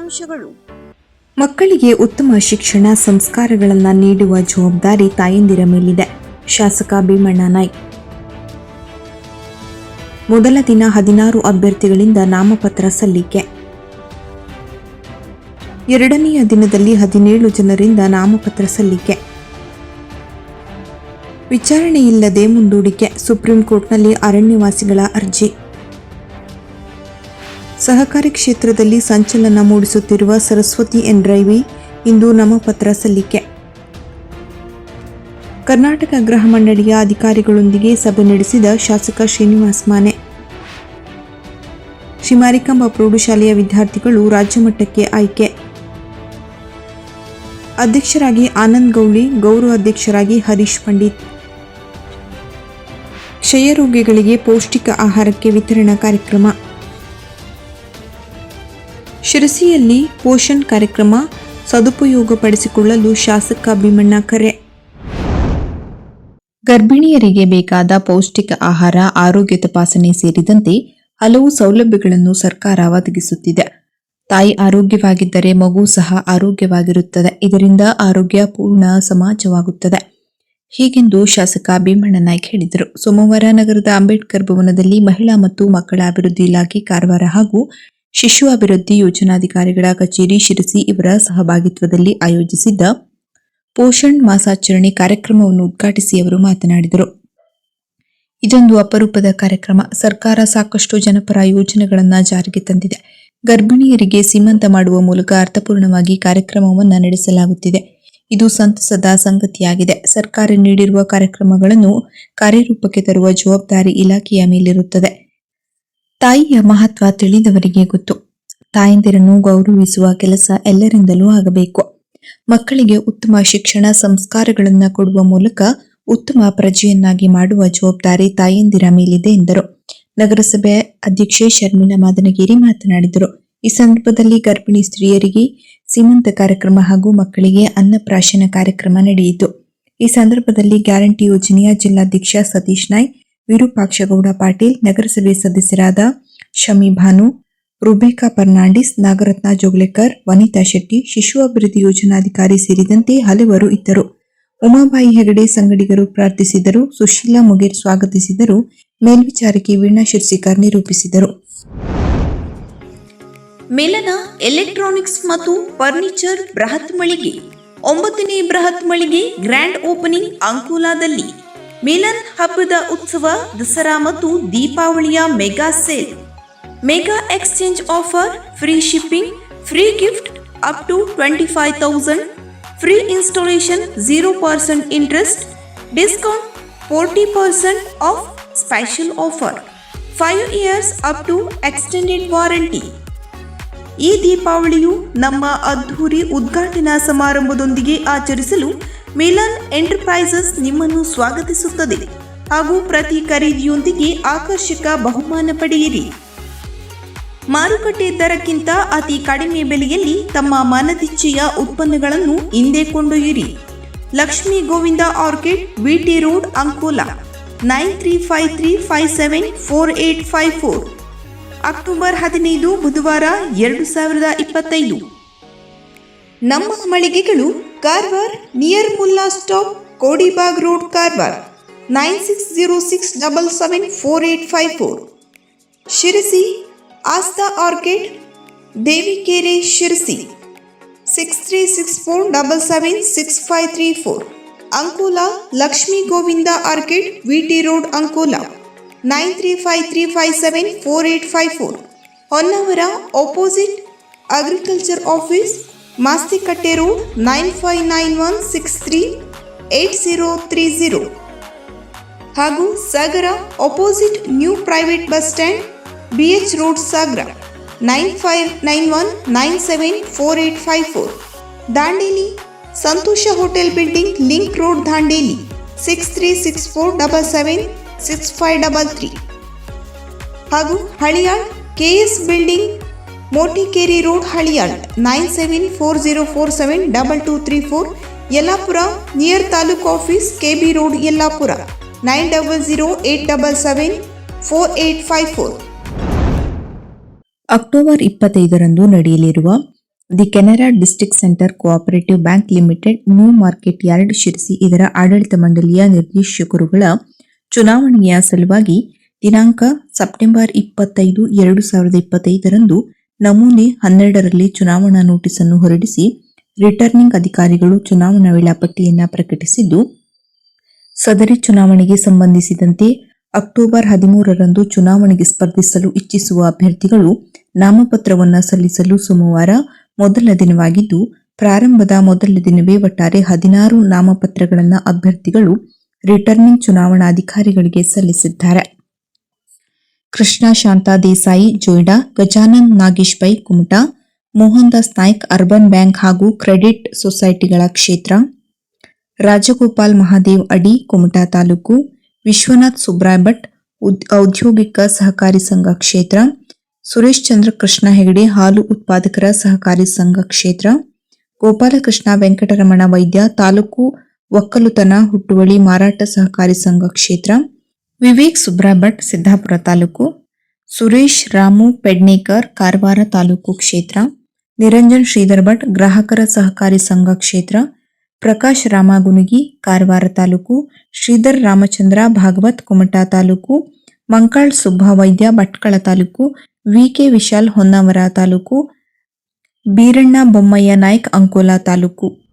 ಮುಖ್ಯಾಂಶಗಳು ಮಕ್ಕಳಿಗೆ ಉತ್ತಮ ಶಿಕ್ಷಣ, ಸಂಸ್ಕಾರಗಳನ್ನು ನೀಡುವ ಜವಾಬ್ದಾರಿ ತಾಯಂದಿರ ಮೇಲಿದೆ. ಶಾಸಕ ಭೀಮಣ್ಣ ನಾಯ್ಕ್ ಮೊದಲ ದಿನ ಹದಿನಾರು ಅಭ್ಯರ್ಥಿಗಳಿಂದ ನಾಮಪತ್ರ ಸಲ್ಲಿಕೆ. ಎರಡನೆಯ ದಿನದಲ್ಲಿ ಹದಿನೇಳು ಜನರಿಂದ ನಾಮಪತ್ರ ಸಲ್ಲಿಕೆ. ವಿಚಾರಣೆಯಿಲ್ಲದೆ ಮುಂದೂಡಿಕೆ, ಸುಪ್ರೀಂ ಕೋರ್ಟ್ನಲ್ಲಿ ಅರಣ್ಯವಾಸಿಗಳ ಅರ್ಜಿ. ಸಹಕಾರಿ ಕ್ಷೇತ್ರದಲ್ಲಿ ಸಂಚಲನ ಮೂಡಿಸುತ್ತಿರುವ ಸರಸ್ವತಿ ಎನ್ ರೈವಿ ಇಂದು ನಾಮಪತ್ರ ಸಲ್ಲಿಕೆ. ಕರ್ನಾಟಕ ಗೃಹ ಮಂಡಳಿಯ ಅಧಿಕಾರಿಗಳೊಂದಿಗೆ ಸಭೆ ನಡೆಸಿದ ಶಾಸಕ ಶ್ರೀನಿವಾಸ್ ಮಾನೆ. ಶಿಮಾರಿಕಂಬ ಪ್ರೌಢಶಾಲೆಯ ವಿದ್ಯಾರ್ಥಿಗಳು ರಾಜ್ಯಮಟ್ಟಕ್ಕೆ ಆಯ್ಕೆ. ಅಧ್ಯಕ್ಷರಾಗಿ ಆನಂದ್ ಗೌಳಿ, ಗೌರವ ಅಧ್ಯಕ್ಷರಾಗಿ ಹರೀಶ್ ಪಂಡಿತ್. ಕ್ಷಯರೋಗಿಗಳಿಗೆ ಪೌಷ್ಟಿಕ ಆಹಾರಕ್ಕೆ ವಿತರಣಾ ಕಾರ್ಯಕ್ರಮ. ಶಿರಸಿಯಲ್ಲಿ ಪೋಷಣ್ ಕಾರ್ಯಕ್ರಮ ಸದುಪಯೋಗಪಡಿಸಿಕೊಳ್ಳಲು ಶಾಸಕ ಭೀಮಣ್ಣ ಕರೆ. ಗರ್ಭಿಣಿಯರಿಗೆ ಬೇಕಾದ ಪೌಷ್ಟಿಕ ಆಹಾರ, ಆರೋಗ್ಯ ತಪಾಸಣೆ ಸೇರಿದಂತೆ ಹಲವು ಸೌಲಭ್ಯಗಳನ್ನು ಸರ್ಕಾರ ಒದಗಿಸುತ್ತಿದೆ. ತಾಯಿ ಆರೋಗ್ಯವಾಗಿದ್ದರೆ ಮಗು ಸಹ ಆರೋಗ್ಯವಾಗಿರುತ್ತದೆ. ಇದರಿಂದ ಆರೋಗ್ಯ ಪೂರ್ಣ ಸಮಾಜವಾಗುತ್ತದೆ. ಹೀಗೆಂದು ಶಾಸಕ ಭೀಮಣ್ಣ ನಾಯ್ಕ್ ಹೇಳಿದರು. ಸೋಮವಾರ ನಗರದ ಅಂಬೇಡ್ಕರ್ ಭವನದಲ್ಲಿ ಮಹಿಳಾ ಮತ್ತು ಮಕ್ಕಳ ಅಭಿವೃದ್ಧಿ ಇಲಾಖೆ ಕಾರವಾರ ಹಾಗೂ ಶಿಶು ಅಭಿವೃದ್ಧಿ ಯೋಜನಾಧಿಕಾರಿಗಳ ಕಚೇರಿ ಶಿರಸಿ ಇವರ ಸಹಭಾಗಿತ್ವದಲ್ಲಿ ಆಯೋಜಿಸಿದ್ದ ಪೋಷಣ್ ಮಾಸಾಚರಣೆ ಕಾರ್ಯಕ್ರಮವನ್ನು ಉದ್ಘಾಟಿಸಿ ಅವರು ಮಾತನಾಡಿದರು. ಇದೊಂದು ಅಪರೂಪದ ಕಾರ್ಯಕ್ರಮ. ಸರ್ಕಾರ ಸಾಕಷ್ಟು ಜನಪರ ಯೋಜನೆಗಳನ್ನು ಜಾರಿಗೆ ತಂದಿದೆ. ಗರ್ಭಿಣಿಯರಿಗೆ ಸೀಮಂತ ಮಾಡುವ ಮೂಲಕ ಅರ್ಥಪೂರ್ಣವಾಗಿ ಕಾರ್ಯಕ್ರಮವನ್ನು ನಡೆಸಲಾಗುತ್ತಿದೆ. ಇದು ಸಂತಸದ ಸಂಗತಿಯಾಗಿದೆ. ಸರ್ಕಾರ ನೀಡಿರುವ ಕಾರ್ಯಕ್ರಮಗಳನ್ನು ಕಾರ್ಯರೂಪಕ್ಕೆ ತರುವ ಜವಾಬ್ದಾರಿ ಇಲಾಖೆಯ ಮೇಲಿರುತ್ತದೆ. ತಾಯಿಯ ಮಹತ್ವ ತಿಳಿದವರಿಗೆ ಗೊತ್ತು. ತಾಯಂದಿರನ್ನು ಗೌರವಿಸುವ ಕೆಲಸ ಎಲ್ಲರಿಂದಲೂ ಆಗಬೇಕು. ಮಕ್ಕಳಿಗೆ ಉತ್ತಮ ಶಿಕ್ಷಣ, ಸಂಸ್ಕಾರಗಳನ್ನು ಕೊಡುವ ಮೂಲಕ ಉತ್ತಮ ಪ್ರಜೆಯನ್ನಾಗಿ ಮಾಡುವ ಜವಾಬ್ದಾರಿ ತಾಯಂದಿರ ಮೇಲಿದೆ ಎಂದರು. ನಗರಸಭೆ ಅಧ್ಯಕ್ಷೆ ಶರ್ಮಿಳಾ ಮಾದನಗಿರಿ ಮಾತನಾಡಿದರು. ಈ ಸಂದರ್ಭದಲ್ಲಿ ಗರ್ಭಿಣಿ ಸ್ತ್ರೀಯರಿಗೆ ಸೀಮಂತ ಕಾರ್ಯಕ್ರಮ ಹಾಗೂ ಮಕ್ಕಳಿಗೆ ಅನ್ನಪ್ರಾಶನ ಕಾರ್ಯಕ್ರಮ ನಡೆಯಿತು. ಈ ಸಂದರ್ಭದಲ್ಲಿ ಗ್ಯಾರಂಟಿ ಯೋಜನೆಯ ಜಿಲ್ಲಾಧ್ಯಕ್ಷ ಸತೀಶ್ ನಾಯ್ಕ್ ವಿರೂಪಾಕ್ಷಗೌಡ ಪಾಟೀಲ್, ನಗರಸಭೆ ಸದಸ್ಯರಾದ ಶಮಿ ಭಾನು ರುಬೇಕಾ ಫರ್ನಾಂಡಿಸ್, ನಾಗರತ್ನ ಜೋಗ್ಲೆಕರ್, ವನಿತಾ ಶೆಟ್ಟಿ, ಶಿಶು ಅಭಿವೃದ್ಧಿ ಯೋಜನಾಧಿಕಾರಿ ಸೇರಿದಂತೆ ಹಲವರು ಇದ್ದರು. ಉಮಾಬಾಯಿ ಹೆಗಡೆ ಸಂಗಡಿಗರು ಪ್ರಾರ್ಥಿಸಿದರು. ಸುಶೀಲಾ ಮುಗೇರ್ ಸ್ವಾಗತಿಸಿದರು. ಮೇಲ್ವಿಚಾರಕಿ ವೀಣಾ ಶಿರ್ಸಿಕರ್ ನಿರೂಪಿಸಿದರು. ಮೇಲನ ಎಲೆಕ್ಟ್ರಾನಿಕ್ಸ್ ಮತ್ತು ಫರ್ನಿಚರ್ ಬೃಹತ್ ಮಳಿಗೆ. ಒಂಬತ್ತನೇ ಬೃಹತ್ ಮಳಿಗೆ ಗ್ರ್ಯಾಂಡ್ ಓಪನಿಂಗ್ ಅಂಕೋಲಾದಲ್ಲಿ ಮಿಲನ್ ಹಬ್ಬದ ಉತ್ಸವ ದಸರಾ ಮತ್ತು ದೀಪಾವಳಿಯ mega sale. Mega exchange offer, free shipping, free gift up to twenty five thousand, free installation zero percent interest, discount forty percent off special offer. Five years up to extended warranty. ಈ ದೀಪಾವಳಿಯು ನಮ್ಮ ಅದ್ಧೂರಿ ಉದ್ಘಾಟನಾ ಸಮಾರಂಭದೊಂದಿಗೆ ಆಚರಿಸಲು Milan enterprises ನಿಮ್ಮನ್ನು ಸ್ವಾಗತಿಸುತ್ತದೆ ಹಾಗೂ ಪ್ರತಿ ಖರೀದಿಯೊಂದಿಗೆ ಆಕರ್ಷಕ ಬಹುಮಾನ ಪಡೆಯಿರಿ. ಮಾರುಕಟ್ಟೆ ದರಕ್ಕಿಂತ ಅತಿ ಕಡಿಮೆ ಬೆಲೆಯಲ್ಲಿ ತಮ್ಮ ಮನದಿಚ್ಚೆಯ ಉತ್ಪನ್ನಗಳನ್ನು ಹಿಂದೆ ಕೊಂಡೊಯ್ಯಿರಿ. Lakshmi Govinda orchid VT road, Ankola, nine three five three five seven four eight five four. October ಹದಿನೈದು, ಬುಧವಾರ, ಎರಡು ಸಾವಿರದ ಇಪ್ಪತ್ತೈದು. ನಮ್ಮ ಮಳಿಗೆಗಳು Karwar near Mulla stop Kodibag road Karwar nine six zero six double seven four eight five four. Sirsi, Aastha orchid, Devikere, Sirsi. Six three six four double seven six five three four. Ankola, Lakshmi Govinda orchid, VT road, Ankola. Nine three five three five seven four eight five four. Honnavar opposite agriculture office Mastikatte road nine five nine one six three eight zero three zero. ಹಾಗೂ Sagara opposite new private bus stand B H road Sagara, nine five nine one nine seven four eight five four. Dandeli, Santosh hotel building link road Dandeli, six three six four double seven six five double three. ಹಾಗೂ Haliyal K S building Motikeri road Haliyal nine seven four zero four seven double two three four Yellapur near taluk office K B road Yellapur nine double zero eight double seven four eight five four. October ಇಪ್ಪತ್ತೈದರಂದು ನಡೆಯಲಿರುವ the Canara district centre cooperative bank limited new market yard Sirsi ಇದರ ಆಡಳಿತ ಮಂಡಳಿಯ ನಿರ್ದೇಶಕರುಗಳ ಚುನಾವಣೆಯ ಸಲುವಾಗಿ ದಿನಾಂಕ September ಇಪ್ಪತ್ತೈದು ಎರಡು ಸಾವಿರದ ಇಪ್ಪತ್ತೈದರಂದು ನಮೂನೆ ಹನ್ನೆರಡರಲ್ಲಿ ಚುನಾವಣಾ ನೋಟಿಸ್ ಅನ್ನು ಹೊರಡಿಸಿ ರಿಟರ್ನಿಂಗ್ ಅಧಿಕಾರಿಗಳು ಚುನಾವಣಾ ವೇಳಾಪಟ್ಟಿಯನ್ನು ಪ್ರಕಟಿಸಿದ್ದು, ಸದರಿ ಚುನಾವಣೆಗೆ ಸಂಬಂಧಿಸಿದಂತೆ ಅಕ್ಟೋಬರ್ ಹದಿಮೂರರಂದು ಚುನಾವಣೆಗೆ ಸ್ಪರ್ಧಿಸಲು ಇಚ್ಛಿಸುವ ಅಭ್ಯರ್ಥಿಗಳು ನಾಮಪತ್ರವನ್ನು ಸಲ್ಲಿಸಲು ಸೋಮವಾರ ಮೊದಲ ದಿನವಾಗಿದ್ದು, ಪ್ರಾರಂಭದ ಮೊದಲ ದಿನವೇ ಒಟ್ಟಾರೆ ಹದಿನಾರು ನಾಮಪತ್ರಗಳನ್ನು ಅಭ್ಯರ್ಥಿಗಳು ರಿಟರ್ನಿಂಗ್ ಚುನಾವಣಾಧಿಕಾರಿಗಳಿಗೆ ಸಲ್ಲಿಸಿದ್ದಾರೆ. ಕೃಷ್ಣ ಶಾಂತಾ ದೇಸಾಯಿ, ಜೋಯ್ಡಾ ಗಜಾನಂದ್ ನಾಗೇಶ್ ಪೈ ಕುಮಟಾ ಮೋಹನ್ ದಾಸ್ ನಾಯ್ಕ್, ಅರ್ಬನ್ ಬ್ಯಾಂಕ್ ಹಾಗೂ ಕ್ರೆಡಿಟ್ ಸೊಸೈಟಿಗಳ ಕ್ಷೇತ್ರ, ರಾಜಗೋಪಾಲ್ ಮಹಾದೇವ್ ಅಡಿ, ಕುಮಟಾ ತಾಲೂಕು, ವಿಶ್ವನಾಥ್ ಸುಬ್ರಾಯ್ ಭಟ್ ಔದ್ಯೋಗಿಕ ಸಹಕಾರಿ ಸಂಘ ಕ್ಷೇತ್ರ, ಸುರೇಶ್ ಚಂದ್ರ ಕೃಷ್ಣ ಹೆಗಡೆ ಹಾಲು ಉತ್ಪಾದಕರ ಸಹಕಾರಿ ಸಂಘ ಕ್ಷೇತ್ರ, ಗೋಪಾಲಕೃಷ್ಣ ವೆಂಕಟರಮಣ ವೈದ್ಯ ತಾಲೂಕು ಒಕ್ಕಲುತನ ಹುಟ್ಟುವಳಿ ಮಾರಾಟ ಸಹಕಾರಿ ಸಂಘ ಕ್ಷೇತ್ರ ವಿವೇಕ್ ಸುಬ್ರಭಟ್ ಭಟ್ ಸಿದ್ದಾಪುರ ತಾಲೂಕು, ಸುರೇಶ್ ರಾಮು, ಪೆಡ್ನೇಕರ್, ಕಾರವಾರ ತಾಲೂಕು ಕ್ಷೇತ್ರ, ನಿರಂಜನ್ ಶ್ರೀಧರ್ ಭಟ್, ಗ್ರಾಹಕರ ಸಹಕಾರಿ ಸಂಘ ಕ್ಷೇತ್ರ, Prakash ರಾಮಗುನುಗಿ Karwar taluk, Sridhar Ramachandra, Bhagwat Kumta taluk, Mankal Subba Vaidya Bhatkal taluk, V K Vishal Honnavar taluk, Beeranna Bommaiah Naik Ankola taluk.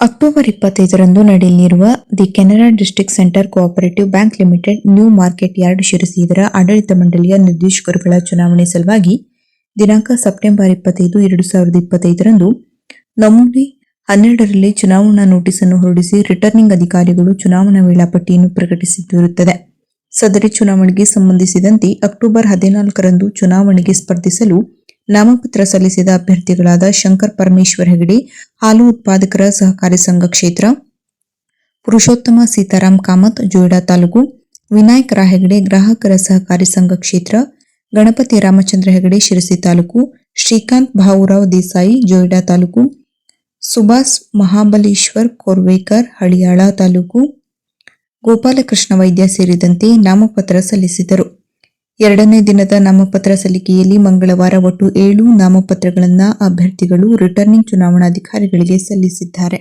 October ಇಪ್ಪತ್ತೈದರಂದು ನಡೆಯಲಿರುವ the Canara district centre cooperative bank limited new market yard Sirsi ಇದರ ಆಡಳಿತ ಮಂಡಳಿಯ ನಿರ್ದೇಶಕರುಗಳ ಚುನಾವಣೆ ಸಲುವಾಗಿ ದಿನಾಂಕ ಸೆಪ್ಟೆಂಬರ್ ಇಪ್ಪತ್ತೈದು, ಎರಡು ಸಾವಿರದ ಇಪ್ಪತ್ತೈದರಂದು ನಮೂನೆ ಹನ್ನೆರಡರಲ್ಲಿ ಚುನಾವಣಾ ನೋಟಿಸ್ ಅನ್ನು ಹೊರಡಿಸಿ ರಿಟರ್ನಿಂಗ್ ಅಧಿಕಾರಿಗಳು ಚುನಾವಣಾ ವೇಳಾಪಟ್ಟಿಯನ್ನು ಪ್ರಕಟಿಸುತ್ತಿರುತ್ತದೆ. ಸದರಿ ಚುನಾವಣೆಗೆ ಸಂಬಂಧಿಸಿದಂತೆ ಅಕ್ಟೋಬರ್ ಹದಿನಾಲ್ಕರಂದು ಚುನಾವಣೆಗೆ ಸ್ಪರ್ಧಿಸಲು ನಾಮಪತ್ರ ಸಲ್ಲಿಸಿದ ಅಭ್ಯರ್ಥಿಗಳಾದ ಶಂಕರ್ ಪರಮೇಶ್ವರ್ ಹೆಗಡೆ ಹಾಲು ಉತ್ಪಾದಕರ ಸಹಕಾರಿ ಸಂಘ ಕ್ಷೇತ್ರ, ಪುರುಷೋತ್ತಮ ಸೀತಾರಾಮ್ ಕಾಮತ್ ಜೋಯಿಡಾ ತಾಲೂಕು, ವಿನಾಯಕ ಹೆಗಡೆ ಗ್ರಾಹಕರ ಸಹಕಾರಿ ಸಂಘ ಕ್ಷೇತ್ರ, ಗಣಪತಿ ರಾಮಚಂದ್ರ ಹೆಗಡೆ ಶಿರಸಿ ತಾಲೂಕು, ಶ್ರೀಕಾಂತ್ ಭಾವುರಾವ್ ದೇಸಾಯಿ, ಜೋಯಿಡಾ ತಾಲೂಕು ಸುಭಾಸ್ ಮಹಾಬಲೇಶ್ವರ್ ಕೋರ್ವೇಕರ್, ಹಳಿಯಾಳ ತಾಲೂಕು, ಗೋಪಾಲಕೃಷ್ಣ ವೈದ್ಯ ಸೇರಿದಂತೆ ನಾಮಪತ್ರ ಸಲ್ಲಿಸಿದರು. ಎರಡನೇ ದಿನದ ನಾಮಪತ್ರ ಸಲ್ಲಿಕೆಯಲ್ಲಿ ಮಂಗಳವಾರ ಒಟ್ಟು ಏಳು ನಾಮಪತ್ರಗಳನ್ನು ಅಭ್ಯರ್ಥಿಗಳು ರಿಟರ್ನಿಂಗ್ ಚುನಾವಣಾಧಿಕಾರಿಗಳಿಗೆ ಸಲ್ಲಿಸಿದ್ದಾರೆ.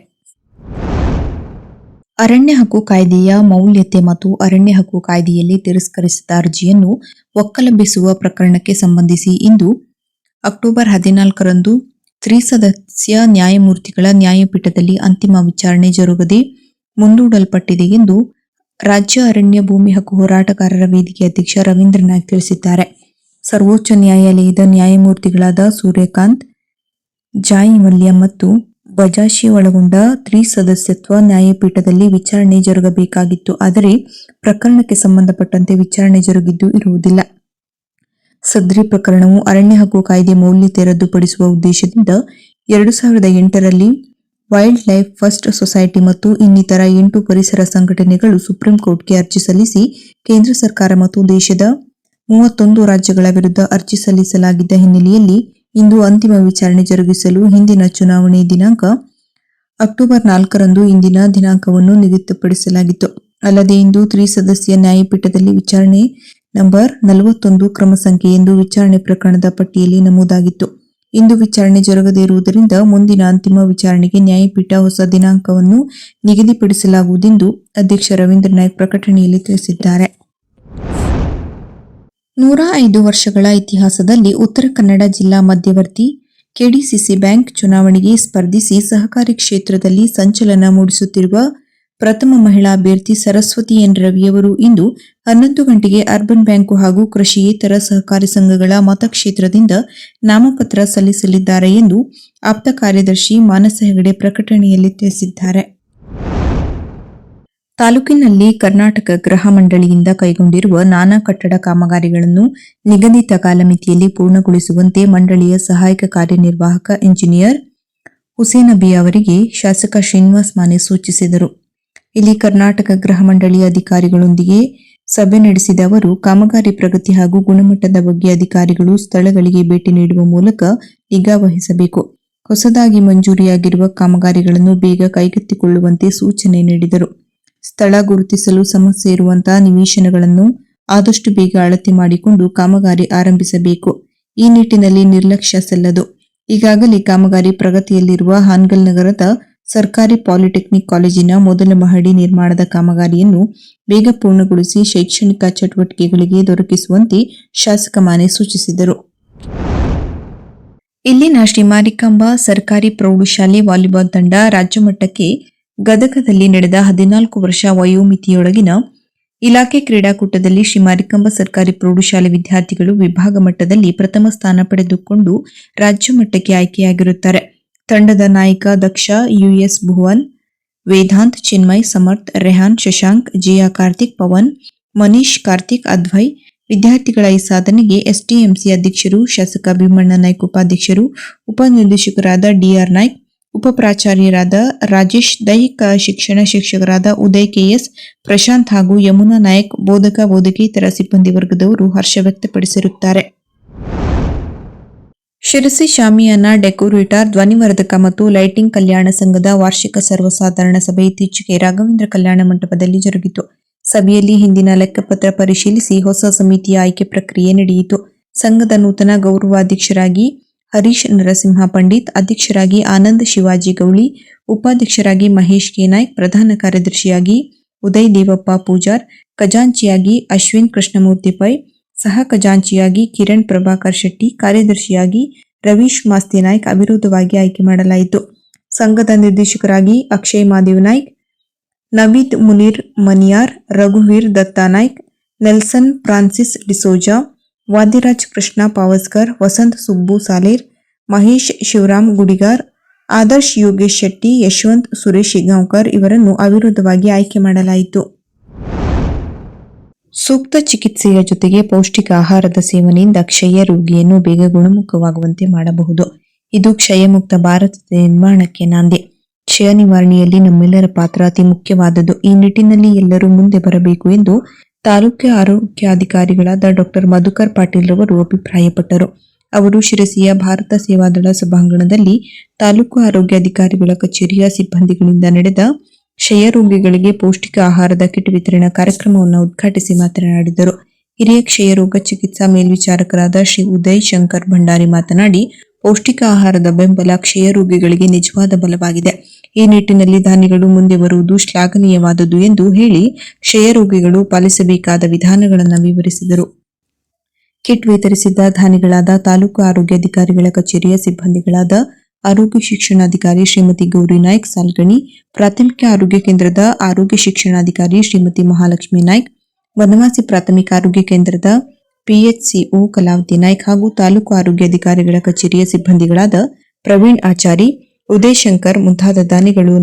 ಅರಣ್ಯ ಹಕ್ಕು ಕಾಯ್ದೆಯ ಮೌಲ್ಯತೆ ಮತ್ತು ಅರಣ್ಯ ಹಕ್ಕು ಕಾಯ್ದೆಯಲ್ಲಿ ತಿರಸ್ಕರಿಸಿದ ಅರ್ಜಿಯನ್ನು ಒಕ್ಕಲೆಬ್ಬಿಸುವ ಪ್ರಕರಣಕ್ಕೆ ಸಂಬಂಧಿಸಿ ಇಂದು ಅಕ್ಟೋಬರ್ ಹದಿನಾಲ್ಕರಂದು ತ್ರಿಸದಸ್ಯ ನ್ಯಾಯಮೂರ್ತಿಗಳ ನ್ಯಾಯಪೀಠದಲ್ಲಿ ಅಂತಿಮ ವಿಚಾರಣೆ ಜರುಗದೆ ಮುಂದೂಡಲ್ಪಟ್ಟಿದೆ ಎಂದು ರಾಜ್ಯ ಅರಣ್ಯ ಭೂಮಿ ಹಕ್ಕು ಹೋರಾಟಗಾರರ ವೇದಿಕೆ ಅಧ್ಯಕ್ಷ ರವೀಂದ್ರ ನಾಯ್ಕ್ ತಿಳಿಸಿದ್ದಾರೆ. ಸರ್ವೋಚ್ಚ ನ್ಯಾಯಾಲಯದ ನ್ಯಾಯಮೂರ್ತಿಗಳಾದ ಸೂರ್ಯಕಾಂತ್ ಜಾಯಿ ಮಲ್ಯ ಮತ್ತು ಬಜಾಶಿ ಒಳಗೊಂಡ ತ್ರಿಸದಸ್ಯತ್ವ ನ್ಯಾಯಪೀಠದಲ್ಲಿ ವಿಚಾರಣೆ ಜರುಗಬೇಕಾಗಿತ್ತು. ಆದರೆ ಪ್ರಕರಣಕ್ಕೆ ಸಂಬಂಧಪಟ್ಟಂತೆ ವಿಚಾರಣೆ ಜರುಗಿದ್ದು ಇರುವುದಿಲ್ಲ. ಸದ್ರಿ ಪ್ರಕರಣವು ಅರಣ್ಯ ಹಕ್ಕು ಕಾಯ್ದೆ ಮೌಲ್ಯತೆ ರದ್ದುಪಡಿಸುವ ಉದ್ದೇಶದಿಂದ ಎರಡು ಸಾವಿರದ ಎಂಟರಲ್ಲಿ ವೈಲ್ಡ್ ಲೈಫ್ ಫಸ್ಟ್ ಸೊಸೈಟಿ ಮತ್ತು ಇನ್ನಿತರ ಎಂಟು ಪರಿಸರ ಸಂಘಟನೆಗಳು ಸುಪ್ರೀಂ ಕೋರ್ಟ್ಗೆ ಅರ್ಜಿ ಸಲ್ಲಿಸಿ ಕೇಂದ್ರ ಸರ್ಕಾರ ಮತ್ತು ದೇಶದ ಮೂವತ್ತೊಂದು ರಾಜ್ಯಗಳ ವಿರುದ್ಧ ಅರ್ಜಿ ಸಲ್ಲಿಸಲಾಗಿದ್ದ ಹಿನ್ನೆಲೆಯಲ್ಲಿ ಇಂದು ಅಂತಿಮ ವಿಚಾರಣೆ ಜರುಗಿಸಲು ಹಿಂದಿನ ಚುನಾವಣೆ ದಿನಾಂಕ ಅಕ್ಟೋಬರ್ ನಾಲ್ಕರಂದು ಇಂದಿನ ದಿನಾಂಕವನ್ನು ನಿಗದಿಪಡಿಸಲಾಗಿತ್ತು ಅಲ್ಲದೆ ಇಂದು ತ್ರಿಸದಸ್ಯ ನ್ಯಾಯಪೀಠದಲ್ಲಿ ವಿಚಾರಣೆ ನಂಬರ್ ನಲವತ್ತೊಂದು ಕ್ರಮ ಸಂಖ್ಯೆ ಎಂದು ವಿಚಾರಣೆ ಪ್ರಕರಣದ ಪಟ್ಟಿಯಲ್ಲಿ ನಮೂದಾಗಿತ್ತು. ಇಂದು ವಿಚಾರಣೆ ಜರುಗದೇ ಇರುವುದರಿಂದ ಮುಂದಿನ ಅಂತಿಮ ವಿಚಾರಣೆಗೆ ನ್ಯಾಯಪೀಠ ಹೊಸ ದಿನಾಂಕವನ್ನು ನಿಗದಿಪಡಿಸಲಾಗುವುದೆಂದು ಅಧ್ಯಕ್ಷ ರವೀಂದ್ರ ನಾಯ್ಕ್ ಪ್ರಕಟಣೆಯಲ್ಲಿ ತಿಳಿಸಿದ್ದಾರೆ. ನೂರ ಐದು ವರ್ಷಗಳ ಇತಿಹಾಸದಲ್ಲಿ ಉತ್ತರ ಕನ್ನಡ ಜಿಲ್ಲಾ ಮಧ್ಯವರ್ತಿ ಕೆಡಿಸಿಸಿ ಬ್ಯಾಂಕ್ ಚುನಾವಣೆಗೆ ಸ್ಪರ್ಧಿಸಿ ಸಹಕಾರಿ ಕ್ಷೇತ್ರದಲ್ಲಿ ಸಂಚಲನ ಮೂಡಿಸುತ್ತಿರುವ ಪ್ರಥಮ ಮಹಿಳಾ ಅಭ್ಯರ್ಥಿ ಸರಸ್ವತಿ ಎನ್. ರವಿಯವರು ಇಂದು ಹನ್ನೊಂದು ಗಂಟೆಗೆ ಅರ್ಬನ್ ಬ್ಯಾಂಕು ಹಾಗೂ ಕೃಷಿಯೇತರ ಸಹಕಾರಿ ಸಂಘಗಳ ಮತಕ್ಷೇತ್ರದಿಂದ ನಾಮಪತ್ರ ಸಲ್ಲಿಸಲಿದ್ದಾರೆ ಎಂದು ಆಪ್ತ ಕಾರ್ಯದರ್ಶಿ ಮಾನಸ ಹೆಗಡೆ ಪ್ರಕಟಣೆಯಲ್ಲಿ ತಿಳಿಸಿದ್ದಾರೆ. ತಾಲೂಕಿನಲ್ಲಿ ಕರ್ನಾಟಕ ಗೃಹ ಮಂಡಳಿಯಿಂದ ಕೈಗೊಂಡಿರುವ ನಾನಾ ಕಟ್ಟಡ ಕಾಮಗಾರಿಗಳನ್ನು ನಿಗದಿತ ಕಾಲಮಿತಿಯಲ್ಲಿ ಪೂರ್ಣಗೊಳಿಸುವಂತೆ ಮಂಡಳಿಯ ಸಹಾಯಕ ಕಾರ್ಯನಿರ್ವಾಹಕ ಇಂಜಿನಿಯರ್ ಹುಸೇನಬಿ ಅವರಿಗೆ ಶಾಸಕ ಶ್ರೀನಿವಾಸ್ ಮಾನೆ ಸೂಚಿಸಿದರು. ಇಲ್ಲಿ ಕರ್ನಾಟಕ ಗೃಹ ಮಂಡಳಿ ಅಧಿಕಾರಿಗಳೊಂದಿಗೆ ಸಭೆ ನಡೆಸಿದ ಅವರು, ಕಾಮಗಾರಿ ಪ್ರಗತಿ ಹಾಗೂ ಗುಣಮಟ್ಟದ ಬಗ್ಗೆ ಅಧಿಕಾರಿಗಳು ಸ್ಥಳಗಳಿಗೆ ಭೇಟಿ ನೀಡುವ ಮೂಲಕ ನಿಗಾ ವಹಿಸಬೇಕು. ಹೊಸದಾಗಿ ಮಂಜೂರಿಯಾಗಿರುವ ಕಾಮಗಾರಿಗಳನ್ನು ಬೇಗ ಕೈಗೆತ್ತಿಕೊಳ್ಳುವಂತೆ ಸೂಚನೆ ನೀಡಿದರು. ಸ್ಥಳ ಗುರುತಿಸಲು ಸಮಸ್ಯೆ ಇರುವಂತಹ ನಿವೇಶನಗಳನ್ನು ಆದಷ್ಟು ಬೇಗ ಅಳತೆ ಮಾಡಿಕೊಂಡು ಕಾಮಗಾರಿ ಆರಂಭಿಸಬೇಕು. ಈ ನಿಟ್ಟಿನಲ್ಲಿ ನಿರ್ಲಕ್ಷ್ಯ ಸಲ್ಲದು. ಈಗಾಗಲೇ ಕಾಮಗಾರಿ ಪ್ರಗತಿಯಲ್ಲಿರುವ ಹಾನ್ಗಲ್ ನಗರದ ಸರ್ಕಾರಿ ಪಾಲಿಟೆಕ್ನಿಕ್ ಕಾಲೇಜಿನ ಮೊದಲ ಮಹಡಿ ನಿರ್ಮಾಣದ ಕಾಮಗಾರಿಯನ್ನು ಬೇಗ ಪೂರ್ಣಗೊಳಿಸಿ ಶೈಕ್ಷಣಿಕ ಚಟುವಟಿಕೆಗಳಿಗೆ ದೊರಕಿಸುವಂತೆ ಶಾಸಕ ಮಾನೆ ಸೂಚಿಸಿದರು. ಇಲ್ಲಿನ ಶ್ರೀ ಮಾರಿಕಾಂಬಾ ಸರ್ಕಾರಿ ಪ್ರೌಢಶಾಲೆ ವಾಲಿಬಾಲ್ ತಂಡ ರಾಜ್ಯ ಮಟ್ಟಕ್ಕೆ ಗದಗದಲ್ಲಿ ನಡೆದ ಹದಿನಾಲ್ಕು ವರ್ಷ ವಯೋಮಿತಿಯೊಳಗಿನ ಇಲಾಖೆ ಕ್ರೀಡಾಕೂಟದಲ್ಲಿ ಶ್ರೀ ಮಾರಿಕಾಂಬ ಸರ್ಕಾರಿ ಪ್ರೌಢಶಾಲೆ ವಿದ್ಯಾರ್ಥಿಗಳು ವಿಭಾಗ ಮಟ್ಟದಲ್ಲಿ ಪ್ರಥಮ ಸ್ಥಾನ ಪಡೆದುಕೊಂಡು ರಾಜ್ಯ ಮಟ್ಟಕ್ಕೆ ಆಯ್ಕೆಯಾಗಿರುತ್ತಾರೆ. ತಂಡದ ನಾಯಕ ದಕ್ಷ ಯುಎಸ್ ಭುವನ್, ವೇದಾಂತ್ ಚಿನ್ಮಯ್, ಸಮರ್ಥ್, ರೆಹಾನ್, ಶಶಾಂಕ್, ಜಿಯಾ ಕಾರ್ತಿಕ್, ಪವನ್, ಮನೀಶ್, ಕಾರ್ತಿಕ್, ಅದ್ವೈ, ವಿದ್ಯಾರ್ಥಿಗಳ ಈ ಸಾಧನೆಗೆ ಎಸ್ಟಿಎಂಸಿ ಅಧ್ಯಕ್ಷರು, ಶಾಸಕ ಭೀಮಣ್ಣ ನಾಯ್ಕ್ ಉಪಾಧ್ಯಕ್ಷರು, ಉಪನಿರ್ದೇಶಕರಾದ ಡಿಆರ್ ನಾಯ್ಕ್ ಉಪ ಪ್ರಾಚಾರ್ಯರಾದ ರಾಜೇಶ್, ದೈಹಿಕ ಶಿಕ್ಷಣ ಶಿಕ್ಷಕರಾದ ಉದಯ್ ಕೆಎಸ್ ಪ್ರಶಾಂತ್ ಹಾಗೂ ಯಮುನಾ ನಾಯಕ್ ಬೋಧಕ ಬೋಧಕೇತರ ಸಿಬ್ಬಂದಿ ವರ್ಗದವರು ಹರ್ಷ ವ್ಯಕ್ತಪಡಿಸಿರುತ್ತಾರೆ. ಶಿರಸಿ ಶಾಮಿಯಾನ, ಡೆಕೋರೇಟರ್ ಧ್ವನಿವರ್ಧಕ ಮತ್ತು ಲೈಟಿಂಗ್ ಕಲ್ಯಾಣ ಸಂಘದ ವಾರ್ಷಿಕ ಸರ್ವಸಾಧಾರಣ ಸಭೆ ಇತ್ತೀಚೆಗೆ ರಾಘವೇಂದ್ರ ಕಲ್ಯಾಣ ಮಂಟಪದಲ್ಲಿ ಜರುಗಿತು. ಸಭೆಯಲ್ಲಿ ಹಿಂದಿನ ಲೆಕ್ಕಪತ್ರ ಪರಿಶೀಲಿಸಿ ಹೊಸ ಸಮಿತಿಯ ಆಯ್ಕೆ ಪ್ರಕ್ರಿಯೆ ನಡೆಯಿತು. ಸಂಘದ ನೂತನ ಗೌರವಾಧ್ಯಕ್ಷರಾಗಿ ಹರೀಶ್ ನರಸಿಂಹ ಪಂಡಿತ್, ಅಧ್ಯಕ್ಷರಾಗಿ ಆನಂದ್ ಶಿವಾಜಿ ಗೌಳಿ, ಉಪಾಧ್ಯಕ್ಷರಾಗಿ ಮಹೇಶ್ ಕೆ ನಾಯ್ಕ್, ಪ್ರಧಾನ ಕಾರ್ಯದರ್ಶಿಯಾಗಿ ಉದಯ್ ದೇವಪ್ಪ ಪೂಜಾರ್, ಖಜಾಂಚಿಯಾಗಿ ಅಶ್ವಿನ್ ಕೃಷ್ಣಮೂರ್ತಿ ಪೈ ಸಹ ಖಜಾಂಚಿಯಾಗಿ ಕಿರಣ್ ಪ್ರಭಾಕರ್ ಶೆಟ್ಟಿ, ಕಾರ್ಯದರ್ಶಿಯಾಗಿ ರವೀಶ್ ಮಾಸ್ತಿ ನಾಯ್ಕ್ ಅವಿರೋಧವಾಗಿ ಆಯ್ಕೆ ಮಾಡಲಾಯಿತು. ಸಂಘದ ನಿರ್ದೇಶಕರಾಗಿ ಅಕ್ಷಯ್ ಮಾದೇವ್ ನಾಯ್ಕ್ ನವೀದ್ ಮುನೀರ್ ಮನಿಯಾರ್, ರಘುವೀರ್ ದತ್ತಾ ನಾಯ್ಕ್, ನೆಲ್ಸನ್ ಫ್ರಾನ್ಸಿಸ್ ಡಿಸೋಜಾ, ವಾದಿರಾಜ್ ಕೃಷ್ಣ ಪಾವಸ್ಕರ್, ವಸಂತ್ ಸುಬ್ಬು ಸಾಲೇರ್, ಮಹೇಶ್ ಶಿವರಾಮ್ ಗುಡಿಗಾರ್, ಆದರ್ಶ್ ಯೋಗೇಶ್ ಶೆಟ್ಟಿ, ಯಶವಂತ್ ಸುರೇಶ್ ಶಿಗಾಂವ್ಕರ್ ಇವರನ್ನು ಅವಿರೋಧವಾಗಿ ಆಯ್ಕೆ ಮಾಡಲಾಯಿತು. ಸೂಕ್ತ ಚಿಕಿತ್ಸೆಯ ಜೊತೆಗೆ ಪೌಷ್ಟಿಕ ಆಹಾರದ ಸೇವನೆಯಿಂದ ಕ್ಷಯ ರೋಗಿಯನ್ನು ಬೇಗ ಗುಣಮುಖವಾಗುವಂತೆ ಮಾಡಬಹುದು. ಇದು ಕ್ಷಯಮುಕ್ತ ಭಾರತದ ನಿರ್ಮಾಣಕ್ಕೆ ನಾಂದಿ. ಕ್ಷಯ ನಿವಾರಣೆಯಲ್ಲಿ ನಮ್ಮೆಲ್ಲರ ಪಾತ್ರ ಅತಿ ಮುಖ್ಯವಾದದ್ದು. ಈ ನಿಟ್ಟಿನಲ್ಲಿ ಎಲ್ಲರೂ ಮುಂದೆ ಬರಬೇಕು ಎಂದು ತಾಲೂಕು ಆರೋಗ್ಯಾಧಿಕಾರಿಗಳಾದ ಡಾಕ್ಟರ್ ಮಧುಕರ್ ಪಾಟೀಲ್ ರವರು ಅಭಿಪ್ರಾಯಪಟ್ಟರು. ಅವರು ಶಿರಸಿಯ ಭಾರತ ಸೇವಾದಳ ಸಭಾಂಗಣದಲ್ಲಿ ತಾಲೂಕು ಆರೋಗ್ಯಾಧಿಕಾರಿಗಳ ಕಚೇರಿಯ ಸಿಬ್ಬಂದಿಗಳಿಂದ ನಡೆದ ಕ್ಷಯ ರೋಗಿಗಳಿಗೆ ಪೌಷ್ಟಿಕ ಆಹಾರದ ಕಿಟ್ ವಿತರಣಾ ಕಾರ್ಯಕ್ರಮವನ್ನು ಉದ್ಘಾಟಿಸಿ ಮಾತನಾಡಿದರು. ಹಿರಿಯ ಕ್ಷಯ ರೋಗ ಚಿಕಿತ್ಸಾ ಮೇಲ್ವಿಚಾರಕರಾದ ಶ್ರೀ ಉದಯ್ ಶಂಕರ್ ಭಂಡಾರಿ ಮಾತನಾಡಿ ಪೌಷ್ಟಿಕ ಆಹಾರದ ಬೆಂಬಲ ಕ್ಷಯ ರೋಗಿಗಳಿಗೆ ನಿಜವಾದ ಬಲವಾಗಿದೆ. ಈ ನಿಟ್ಟಿನಲ್ಲಿ ಧಾನ್ಯಗಳು ಮುಂದೆ ಬರುವುದು ಶ್ಲಾಘನೀಯವಾದುದು ಎಂದು ಹೇಳಿ ಕ್ಷಯ ರೋಗಿಗಳು ಪಾಲಿಸಬೇಕಾದ ವಿಧಾನಗಳನ್ನು ವಿವರಿಸಿದರು. ಕಿಟ್ ವಿತರಿಸಿದ್ದ ಧಾನಿಗಳಾದ ತಾಲೂಕು ಆರೋಗ್ಯಾಧಿಕಾರಿಗಳ ಕಚೇರಿಯ ಸಿಬ್ಬಂದಿಗಳಾದ ಆರೋಗ್ಯ ಶಿಕ್ಷಣಾಧಿಕಾರಿ ಶ್ರೀಮತಿ ಗೌರಿ ನಾಯ್ಕ್ ಸಾಲ್ಗಣಿ, ಪ್ರಾಥಮಿಕ ಆರೋಗ್ಯ ಕೇಂದ್ರದ ಆರೋಗ್ಯ ಶಿಕ್ಷಣಾಧಿಕಾರಿ ಶ್ರೀಮತಿ ಮಹಾಲಕ್ಷ್ಮಿ ನಾಯ್ಕ್, ವನವಾಸಿ ಪ್ರಾಥಮಿಕ ಆರೋಗ್ಯ ಕೇಂದ್ರದ ಪಿಎಚ್ಸಿಒ ಕಲಾವತಿ ನಾಯ್ಕ್ ಹಾಗೂ ತಾಲೂಕು ಆರೋಗ್ಯ ಅಧಿಕಾರಿಗಳ ಕಚೇರಿಯ ಸಿಬ್ಬಂದಿಗಳಾದ ಪ್ರವೀಣ್ ಆಚಾರಿ, ಉದಯ್ ಶಂಕರ್ ಮುಂತಾದ ದಾನಿಗಳು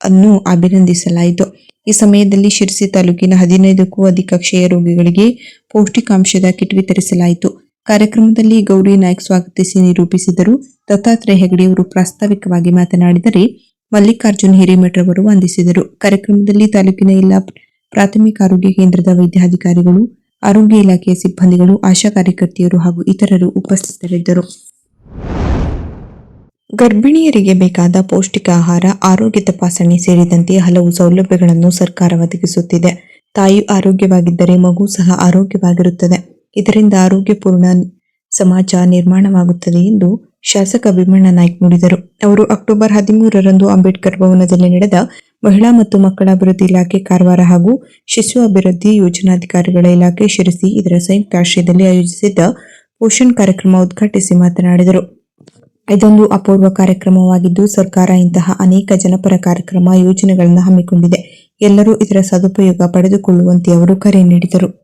ಅನ್ನು ಅಭಿನಂದಿಸಲಾಯಿತು. ಈ ಸಮಯದಲ್ಲಿ ಶಿರಸಿ ತಾಲೂಕಿನ ಹದಿನೈದಕ್ಕೂ ಅಧಿಕ ಕ್ಷಯ ರೋಗಿಗಳಿಗೆ ಪೌಷ್ಟಿಕಾಂಶದ ಕಿಟ್ ವಿತರಿಸಲಾಯಿತು. ಕಾರ್ಯಕ್ರಮದಲ್ಲಿ ಗೌರಿ ನಾಯ್ಕ್ ಸ್ವಾಗತಿಸಿ ನಿರೂಪಿಸಿದರು. ದತ್ತಾತ್ರೇಯ ಹೆಗಡೆಯವರು ಪ್ರಾಸ್ತಾವಿಕವಾಗಿ ಮಾತನಾಡಿದರೆ ಮಲ್ಲಿಕಾರ್ಜುನ್ ಹಿರೇಮಠ ಅವರು ವಂದಿಸಿದರು. ಕಾರ್ಯಕ್ರಮದಲ್ಲಿ ತಾಲೂಕಿನ ಎಲ್ಲಾ ಪ್ರಾಥಮಿಕ ಆರೋಗ್ಯ ಕೇಂದ್ರದ ವೈದ್ಯಾಧಿಕಾರಿಗಳು, ಆರೋಗ್ಯ ಇಲಾಖೆಯ ಸಿಬ್ಬಂದಿಗಳು, ಆಶಾ ಕಾರ್ಯಕರ್ತೆಯರು ಹಾಗೂ ಇತರರು ಉಪಸ್ಥಿತರಿದ್ದರು. ಗರ್ಭಿಣಿಯರಿಗೆ ಬೇಕಾದ ಪೌಷ್ಟಿಕ ಆಹಾರ ಆರೋಗ್ಯ ತಪಾಸಣೆ ಸೇರಿದಂತೆ ಹಲವು ಸೌಲಭ್ಯಗಳನ್ನು ಸರ್ಕಾರ ಒದಗಿಸುತ್ತಿದೆ. ತಾಯಿ ಆರೋಗ್ಯವಾಗಿದ್ದರೆ ಮಗು ಸಹ ಆರೋಗ್ಯವಾಗಿರುತ್ತದೆ. ಇದರಿಂದ ಆರೋಗ್ಯಪೂರ್ಣ ಸಮಾಜ ನಿರ್ಮಾಣವಾಗುತ್ತದೆ ಎಂದು ಶಾಸಕ ಭೀಮಣ್ಣ ನಾಯ್ಕ ನುಡಿದರು. ಅವರು ಅಕ್ಟೋಬರ್ ಹದಿಮೂರರಂದು ಅಂಬೇಡ್ಕರ್ ಭವನದಲ್ಲಿ ನಡೆದ ಮಹಿಳಾ ಮತ್ತು ಮಕ್ಕಳ ಅಭಿವೃದ್ಧಿ ಇಲಾಖೆ ಕಾರವಾರ ಹಾಗೂ ಶಿಶು ಅಭಿವೃದ್ಧಿ ಯೋಜನಾಧಿಕಾರಿಗಳ ಇಲಾಖೆ ಶಿರಸಿ ಇದರ ಸಂಯುಕ್ತ ಆಶ್ರಯದಲ್ಲಿ ಆಯೋಜಿಸಿದ್ದ ಪೋಷಣ್ ಕಾರ್ಯಕ್ರಮ ಉದ್ಘಾಟಿಸಿ ಮಾತನಾಡಿದರು. ಇದೊಂದು ಅಪೂರ್ವ ಕಾರ್ಯಕ್ರಮವಾಗಿದ್ದು ಸರ್ಕಾರ ಇಂತಹ ಅನೇಕ ಜನಪರ ಕಾರ್ಯಕ್ರಮ ಯೋಜನೆಗಳನ್ನು ಹಮ್ಮಿಕೊಂಡಿದೆ. ಎಲ್ಲರೂ ಇದರ ಸದುಪಯೋಗ ಪಡೆದುಕೊಳ್ಳುವಂತೆ ಅವರು ಕರೆ ನೀಡಿದರು.